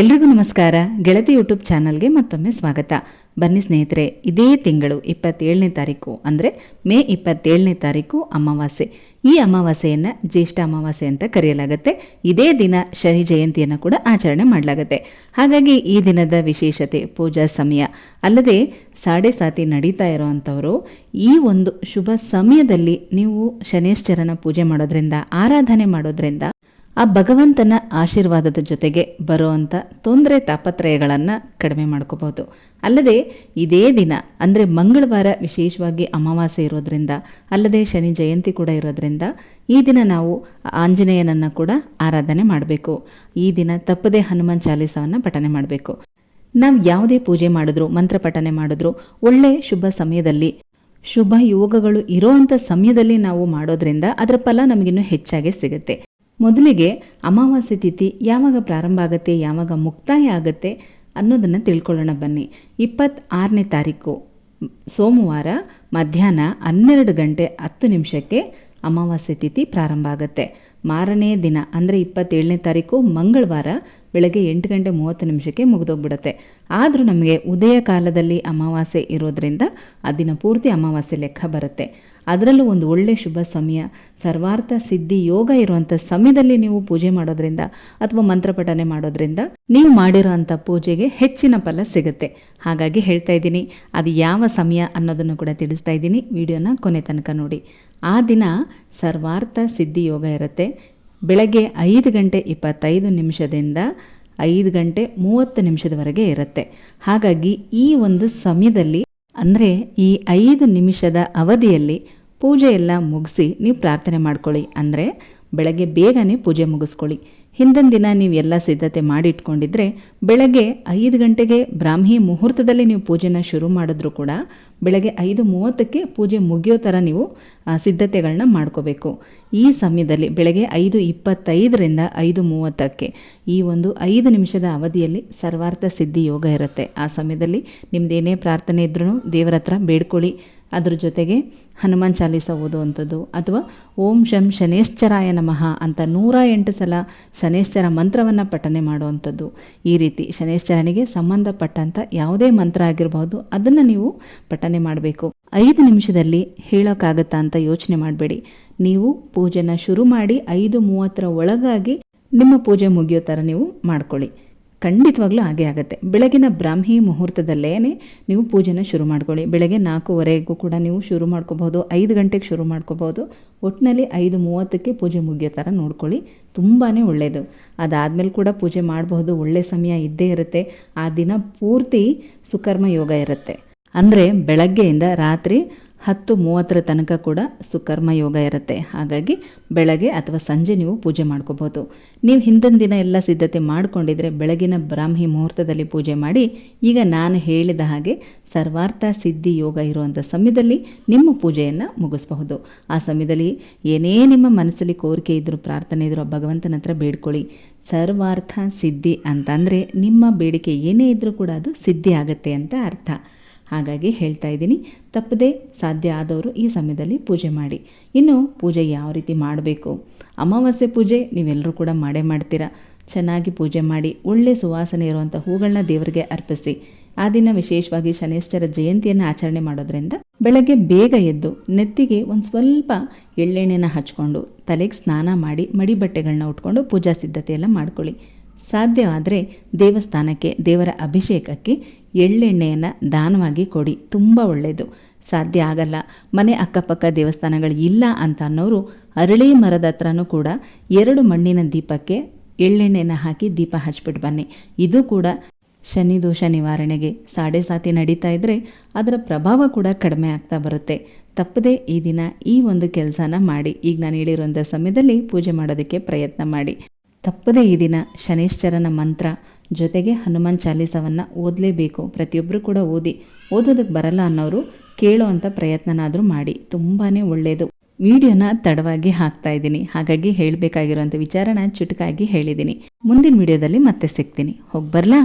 ಎಲ್ರಿಗೂ ನಮಸ್ಕಾರ. ಗೆಳತಿ ಯೂಟ್ಯೂಬ್ ಚಾನಲ್ಗೆ ಮತ್ತೊಮ್ಮೆ ಸ್ವಾಗತ. ಬನ್ನಿ ಸ್ನೇಹಿತರೆ, ಇದೇ ತಿಂಗಳು ಇಪ್ಪತ್ತೇಳನೇ ತಾರೀಕು, ಅಂದರೆ ಮೇ ಇಪ್ಪತ್ತೇಳನೇ ತಾರೀಕು ಅಮಾವಾಸ್ಯೆ. ಈ ಅಮಾವಾಸ್ಯೆಯನ್ನು ಜ್ಯೇಷ್ಠ ಅಮಾವಾಸ್ಯೆ ಅಂತ ಕರೆಯಲಾಗುತ್ತೆ. ಇದೇ ದಿನ ಶನಿ ಜಯಂತಿಯನ್ನು ಕೂಡ ಆಚರಣೆ ಮಾಡಲಾಗುತ್ತೆ. ಹಾಗಾಗಿ ಈ ದಿನದ ವಿಶೇಷತೆ ಪೂಜಾ ಸಮಯ. ಅಲ್ಲದೆ ಸಾಡೆ ಸಾತಿ ನಡೀತಾ ಇರೋವಂಥವರು ಈ ಒಂದು ಶುಭ ಸಮಯದಲ್ಲಿ ನೀವು ಶನೇಶ್ವರನ ಪೂಜೆ ಮಾಡೋದ್ರಿಂದ, ಆರಾಧನೆ ಮಾಡೋದ್ರಿಂದ ಆ ಭಗವಂತನ ಆಶೀರ್ವಾದದ ಜೊತೆಗೆ ಬರುವಂಥ ತೊಂದರೆ ತಾಪತ್ರಯಗಳನ್ನು ಕಡಿಮೆ ಮಾಡ್ಕೋಬೋದು ಅಲ್ಲದೆ ಇದೇ ದಿನ, ಅಂದರೆ ಮಂಗಳವಾರ ವಿಶೇಷವಾಗಿ ಅಮಾವಾಸ್ಯೆ ಇರೋದ್ರಿಂದ, ಅಲ್ಲದೆ ಶನಿ ಜಯಂತಿ ಕೂಡ ಇರೋದ್ರಿಂದ, ಈ ದಿನ ನಾವು ಆಂಜನೇಯನನ್ನು ಕೂಡ ಆರಾಧನೆ ಮಾಡಬೇಕು. ಈ ದಿನ ತಪ್ಪದೆ ಹನುಮಾನ್ ಚಾಲೀಸವನ್ನು ಪಠನೆ ಮಾಡಬೇಕು. ನಾವು ಯಾವುದೇ ಪೂಜೆ ಮಾಡಿದ್ರು, ಮಂತ್ರ ಪಠನೆ ಮಾಡಿದ್ರು, ಒಳ್ಳೆ ಶುಭ ಸಮಯದಲ್ಲಿ, ಶುಭ ಯೋಗಗಳು ಇರೋವಂಥ ಸಮಯದಲ್ಲಿ ನಾವು ಮಾಡೋದ್ರಿಂದ ಅದರ ಫಲ ನಮಗಿನ್ನೂ ಹೆಚ್ಚಾಗಿ ಸಿಗುತ್ತೆ. ಮೊದಲಿಗೆ ಅಮಾವಾಸ್ಯೆ ತಿಥಿ ಯಾವಾಗ ಪ್ರಾರಂಭ ಆಗುತ್ತೆ, ಯಾವಾಗ ಮುಕ್ತಾಯ ಆಗುತ್ತೆ ಅನ್ನೋದನ್ನು ತಿಳ್ಕೊಳ್ಳೋಣ ಬನ್ನಿ. ಇಪ್ಪತ್ತಾರನೇ ತಾರೀಕು, ಸೋಮವಾರ ಮಧ್ಯಾಹ್ನ ಹನ್ನೆರಡು ಗಂಟೆ ಹತ್ತು ನಿಮಿಷಕ್ಕೆ ಅಮಾವಾಸ್ಯೆ ತಿಥಿ ಪ್ರಾರಂಭ ಆಗುತ್ತೆ. ಮಾರನೇ ದಿನ, ಅಂದರೆ ಇಪ್ಪತ್ತೇಳನೇ ತಾರೀಕು, ಮಂಗಳವಾರ ಬೆಳಗ್ಗೆ ಎಂಟು ಗಂಟೆ ಮೂವತ್ತು ನಿಮಿಷಕ್ಕೆ ಮುಗಿದೋಗ್ಬಿಡುತ್ತೆ. ಆದರೂ ನಮಗೆ ಉದಯ ಕಾಲದಲ್ಲಿ ಅಮಾವಾಸ್ಯೆ ಇರೋದ್ರಿಂದ ಆ ದಿನ ಪೂರ್ತಿ ಅಮಾವಾಸ್ಯೆ ಲೆಕ್ಕ ಬರುತ್ತೆ. ಅದರಲ್ಲೂ ಒಂದು ಒಳ್ಳೆ ಶುಭ ಸಮಯ, ಸರ್ವಾರ್ಥ ಸಿದ್ಧಿ, ಯೋಗ ಇರುವಂಥ ಸಮಯದಲ್ಲಿ ನೀವು ಪೂಜೆ ಮಾಡೋದ್ರಿಂದ ಅಥವಾ ಮಂತ್ರಪಠನೆ ಮಾಡೋದ್ರಿಂದ ನೀವು ಮಾಡಿರೋ ಅಂಥ ಪೂಜೆಗೆ ಹೆಚ್ಚಿನ ಫಲ ಸಿಗುತ್ತೆ. ಹಾಗಾಗಿ ಹೇಳ್ತಾ ಇದ್ದೀನಿ, ಅದು ಯಾವ ಸಮಯ ಅನ್ನೋದನ್ನು ಕೂಡ ತಿಳಿಸ್ತಾ ಇದ್ದೀನಿ. ವಿಡಿಯೋನ ಕೊನೆ ತನಕ ನೋಡಿ. ಆ ದಿನ ಸರ್ವಾರ್ಥ ಸಿದ್ಧಿ ಯೋಗ ಇರುತ್ತೆ. ಬೆಳಗ್ಗೆ ಐದು ಗಂಟೆ ಇಪ್ಪತ್ತೈದು ನಿಮಿಷದಿಂದ ಐದು ಗಂಟೆ ಮೂವತ್ತು ನಿಮಿಷದವರೆಗೆ ಇರುತ್ತೆ. ಹಾಗಾಗಿ ಈ ಒಂದು ಸಮಯದಲ್ಲಿ ಅಂದರೆ ಈ ಐದು ನಿಮಿಷದ ಅವಧಿಯಲ್ಲಿ ಪೂಜೆ ಎಲ್ಲ ಮುಗಿಸಿ ನೀವು ಪ್ರಾರ್ಥನೆ ಮಾಡ್ಕೊಳ್ಳಿ. ಅಂದರೆ ಬೆಳಗ್ಗೆ ಬೇಗನೆ ಪೂಜೆ ಮುಗಿಸ್ಕೊಳ್ಳಿ. ಹಿಂದಿನ ದಿನ ನೀವು ಎಲ್ಲ ಸಿದ್ಧತೆ ಮಾಡಿ ಇಟ್ಕೊಂಡಿದ್ರೆ ಬೆಳಗ್ಗೆ ಐದು ಗಂಟೆಗೆ ಬ್ರಾಹ್ಮಿ ಮುಹೂರ್ತದಲ್ಲಿ ನೀವು ಪೂಜೆನ ಶುರು ಮಾಡಿದ್ರು ಕೂಡ ಬೆಳಗ್ಗೆ ಐದು ಮೂವತ್ತಕ್ಕೆ ಪೂಜೆ ಮುಗಿಯೋ ಥರ ನೀವು ಸಿದ್ಧತೆಗಳನ್ನ ಮಾಡ್ಕೋಬೇಕು. ಈ ಸಮಯದಲ್ಲಿ ಬೆಳಗ್ಗೆ ಐದು ಇಪ್ಪತ್ತೈದರಿಂದ ಐದು ಮೂವತ್ತಕ್ಕೆ ಈ ಒಂದು ಐದು ನಿಮಿಷದ ಅವಧಿಯಲ್ಲಿ ಸರ್ವಾರ್ಥ ಸಿದ್ಧಿ ಯೋಗ ಇರುತ್ತೆ. ಆ ಸಮಯದಲ್ಲಿ ನಿಮ್ಮದೇನೇ ಪ್ರಾರ್ಥನೆ ಇದ್ರೂ ದೇವರ ಹತ್ರ ಬೇಡ್ಕೊಳ್ಳಿ. ಅದ್ರ ಜೊತೆಗೆ ಹನುಮಾನ್ ಚಾಲೀಸ ಓದುವಂಥದ್ದು ಅಥವಾ ಓಂ ಶಂ ಶನೇಶ್ಚರಾಯ ನಮಃ ಅಂತ ನೂರ ಎಂಟು ಸಲ ಶನೇಶ್ಚರ ಮಂತ್ರವನ್ನು ಪಠನೆ ಮಾಡುವಂಥದ್ದು. ಈ ರೀತಿ ಶನೇಶ್ಚರನಿಗೆ ಸಂಬಂಧಪಟ್ಟಂಥ ಯಾವುದೇ ಮಂತ್ರ ಆಗಿರಬಹುದು, ಅದನ್ನು ನೀವು ಪಠನೆ ಮಾಡಬೇಕು. ಐದು ನಿಮಿಷದಲ್ಲಿ ಹೇಳೋಕ್ಕಾಗತ್ತಾ ಅಂತ ಯೋಚನೆ ಮಾಡಬೇಡಿ. ನೀವು ಪೂಜೆನ ಶುರು ಮಾಡಿ ಐದು ಮೂವತ್ತರ ಒಳಗಾಗಿ ನಿಮ್ಮ ಪೂಜೆ ಮುಗಿಯೋ ಥರ ನೀವು ಮಾಡ್ಕೊಳ್ಳಿ. ಖಂಡಿತವಾಗ್ಲೂ ಹಾಗೆ ಆಗುತ್ತೆ. ಬೆಳಗಿನ ಬ್ರಾಹ್ಮಿ ಮುಹೂರ್ತದಲ್ಲೇ ನೀವು ಪೂಜೆನ ಶುರು ಮಾಡ್ಕೊಳ್ಳಿ. ಬೆಳಗ್ಗೆ ನಾಲ್ಕೂವರೆಗೂ ಕೂಡ ನೀವು ಶುರು ಮಾಡ್ಕೋಬಹುದು. ಐದು ಗಂಟೆಗೆ ಶುರು ಮಾಡ್ಕೋಬಹುದು. ಒಟ್ಟಿನಲ್ಲಿ ಐದು ಮೂವತ್ತಕ್ಕೆ ಪೂಜೆ ಮುಗಿಯೋ ಥರ ನೋಡ್ಕೊಳ್ಳಿ. ತುಂಬಾ ಒಳ್ಳೆಯದು ಅದಾದಮೇಲೆ ಕೂಡ ಪೂಜೆ ಮಾಡಬಹುದು. ಒಳ್ಳೆ ಸಮಯ ಇದ್ದೇ ಇರುತ್ತೆ. ಆ ದಿನ ಪೂರ್ತಿ ಸುಕರ್ಮ ಯೋಗ ಇರುತ್ತೆ. ಅಂದರೆ ಬೆಳಗ್ಗೆಯಿಂದ ರಾತ್ರಿ ಹತ್ತು ಮೂವತ್ತರ ತನಕ ಕೂಡ ಸುಕರ್ಮ ಯೋಗ ಇರುತ್ತೆ. ಹಾಗಾಗಿ ಬೆಳಗ್ಗೆ ಅಥವಾ ಸಂಜೆ ನೀವು ಪೂಜೆ ಮಾಡ್ಕೋಬೋದು ನೀವು ಹಿಂದಿನ ದಿನ ಎಲ್ಲ ಸಿದ್ಧತೆ ಮಾಡಿಕೊಂಡಿದ್ರೆ ಬೆಳಗಿನ ಬ್ರಾಹ್ಮಿ ಮುಹೂರ್ತದಲ್ಲಿ ಪೂಜೆ ಮಾಡಿ, ಈಗ ನಾನು ಹೇಳಿದ ಹಾಗೆ ಸರ್ವಾರ್ಥ ಸಿದ್ಧಿ ಯೋಗ ಇರುವಂಥ ಸಮಯದಲ್ಲಿ ನಿಮ್ಮ ಪೂಜೆಯನ್ನು ಮುಗಿಸಬಹುದು. ಆ ಸಮಯದಲ್ಲಿ ಏನೇ ನಿಮ್ಮ ಮನಸ್ಸಲ್ಲಿ ಕೋರಿಕೆ ಇದ್ದರೂ ಪ್ರಾರ್ಥನೆ ಇದ್ದರೂ ಭಗವಂತನ ಹತ್ರ ಬೇಡ್ಕೊಳ್ಳಿ. ಸರ್ವಾರ್ಥ ಸಿದ್ಧಿ ಅಂತಂದರೆ ನಿಮ್ಮ ಬೇಡಿಕೆ ಏನೇ ಇದ್ದರೂ ಕೂಡ ಅದು ಸಿದ್ಧಿ ಆಗುತ್ತೆ ಅಂತ ಅರ್ಥ. ಹಾಗಾಗಿ ಹೇಳ್ತಾ ಇದ್ದೀನಿ. ತಪ್ಪದೇ ಸಾಧ್ಯ ಆದವರು ಈ ಸಮಯದಲ್ಲಿ ಪೂಜೆ ಮಾಡಿ. ಇನ್ನು ಪೂಜೆ ಯಾವ ರೀತಿ ಮಾಡಬೇಕು? ಅಮಾವಾಸ್ಯೆ ಪೂಜೆ ನೀವೆಲ್ಲರೂ ಕೂಡ ಮಾಡೇ ಮಾಡ್ತೀರಾ? ಚೆನ್ನಾಗಿ ಪೂಜೆ ಮಾಡಿ, ಒಳ್ಳೆ ಸುವಾಸನೆ ಇರುವಂಥ ಹೂಗಳನ್ನ ದೇವರಿಗೆ ಅರ್ಪಿಸಿ. ಆ ದಿನ ವಿಶೇಷವಾಗಿ ಶನೇಶ್ವರ ಜಯಂತಿಯನ್ನು ಆಚರಣೆ ಮಾಡೋದ್ರಿಂದ ಬೆಳಗ್ಗೆ ಬೇಗ ಎದ್ದು ನೆತ್ತಿಗೆ ಒಂದು ಸ್ವಲ್ಪ ಎಳ್ಳೆಣ್ಣೆನ ಹಚ್ಕೊಂಡು, ತಲೆಗೆ ಸ್ನಾನ ಮಾಡಿ ಮಡಿ ಬಟ್ಟೆಗಳನ್ನ ಉಟ್ಕೊಂಡು ಪೂಜಾ ಸಿದ್ಧತೆ ಎಲ್ಲ ಮಾಡ್ಕೊಳ್ಳಿ. ಸಾಧ್ಯವಾದರೆ ದೇವಸ್ಥಾನಕ್ಕೆ, ದೇವರ ಅಭಿಷೇಕಕ್ಕೆ ಎಳ್ಳೆಣ್ಣೆಯನ್ನು ದಾನವಾಗಿ ಕೊಡಿ. ತುಂಬ ಒಳ್ಳೆಯದು ಸಾಧ್ಯ ಆಗಲ್ಲ. ಮನೆ ಅಕ್ಕಪಕ್ಕ ದೇವಸ್ಥಾನಗಳು ಇಲ್ಲ ಅಂತ ಅನ್ನೋರು ಅರಳಿ ಮರದ ಹತ್ರನೂ ಕೂಡ ಎರಡು ಮಣ್ಣಿನ ದೀಪಕ್ಕೆ ಎಳ್ಳೆಣ್ಣೆನ ಹಾಕಿ ದೀಪ ಹಚ್ಬಿಟ್ಟು ಬನ್ನಿ. ಇದು ಕೂಡ ಶನಿ ದೋಷ ನಿವಾರಣೆಗೆ ಸಾಡೆ ಸಾತಿ ನಡೀತಾ ಇದ್ದರೆ ಅದರ ಪ್ರಭಾವ ಕೂಡ ಕಡಿಮೆ ಆಗ್ತಾ ಬರುತ್ತೆ. ತಪ್ಪದೆ ಈ ದಿನ ಈ ಒಂದು ಕೆಲಸನ ಮಾಡಿ. ಈಗ ನಾನು ಹೇಳಿರುವಂಥ ಸಮಯದಲ್ಲಿ ಪೂಜೆ ಮಾಡೋದಕ್ಕೆ ಪ್ರಯತ್ನ ಮಾಡಿ. ತಪ್ಪದೇ ಈ ದಿನ ಶನೇಶ್ವರನ ಮಂತ್ರ ಜೊತೆಗೆ ಹನುಮಾನ್ ಚಾಲೀಸವನ್ನು ಓದಲೇಬೇಕು. ಪ್ರತಿಯೊಬ್ಬರು ಕೂಡ ಓದಿ ಓದೋದಕ್ಕೆ ಬರಲ್ಲ ಅನ್ನೋರು ಕೇಳೋ ಅಂಥ ಪ್ರಯತ್ನನಾದರೂ ಮಾಡಿ ತುಂಬಾ ಒಳ್ಳೆಯದು ವಿಡಿಯೋನ ತಡವಾಗಿ ಹಾಕ್ತಾ ಇದ್ದೀನಿ. ಹಾಗಾಗಿ ಹೇಳಬೇಕಾಗಿರುವಂಥ ವಿಚಾರನ ಚುಟುಕಾಗಿ ಹೇಳಿದ್ದೀನಿ. ಮುಂದಿನ ವಿಡಿಯೋದಲ್ಲಿ ಮತ್ತೆ ಸಿಗ್ತೀನಿ. ಹೋಗಿ ಬರಲಾ?